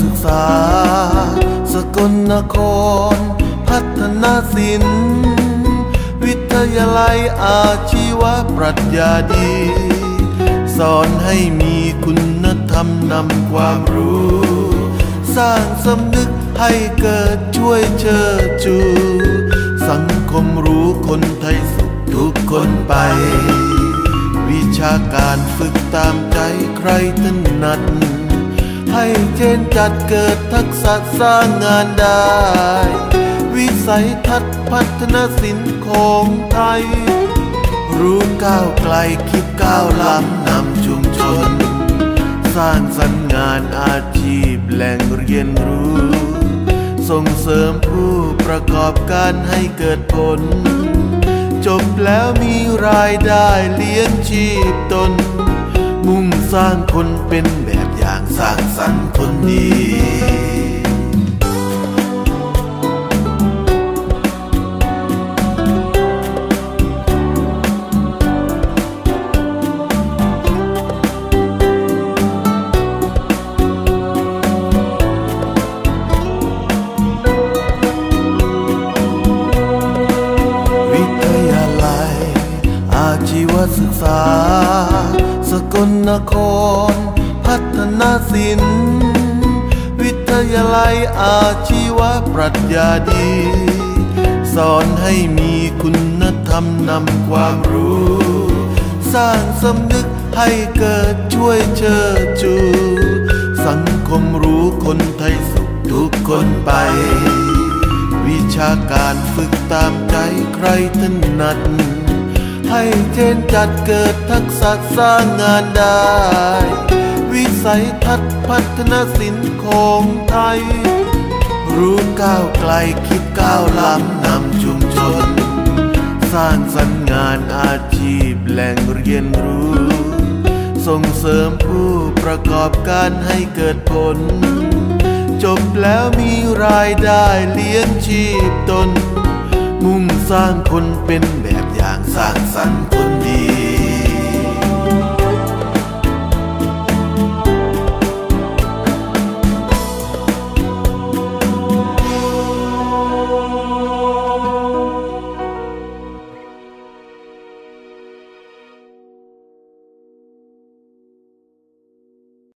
ศึกษา สกลนคร พัฒนาศิลป์วิทยาลัยอาชีวปรัชญาดี สอนให้มีคุณธรรมนำความรู้ สร้างสำนึกให้เกิดช่วยเชิดชู สังคมรู้คนไทยสุขทุกคนไป วิชาการฝึกตามใจใครถนัด ให้เจนจัดเกิดทักษะสร้างงานได้ วิสัยทัศน์พัฒนาสินของไทย รู้ก้าวไกลคิดก้าวล้ำนำชุมชน สร้างสรรค์งานอาชีพแหล่งเรียนรู้ ส่งเสริมผู้ประกอบการให้เกิดผล จบแล้วมีรายได้เลี้ยงชีพตน สร้างคนเป็นแบบอย่างสร้างสรรค์คนดีวิทยาลัยอาชีวศึกษา สกลนคร พัฒนาศิลป์วิทยาลัยอาชีวปรัชญาดี สอนให้มีคุณธรรมนำความรู้ สร้างสำนึกให้เกิดช่วยเชิดชู สังคมรู้คนไทยสุขทุกคนไป วิชาการฝึกตามใจใครถนัด ให้เจนจัดเกิดทักษะสร้างงานได้ วิสัยทัศน์พัฒนาสินของไทย รู้ก้าวไกลคิดก้าวล้ำนำชุมชน สร้างสรรค์งานอาชีพแหล่งเรียนรู้ ส่งเสริมผู้ประกอบการให้เกิดผล จบแล้วมีรายได้เลี้ยงชีพตน สร้างคนเป็นแบบอย่างสร้างสรรค์คน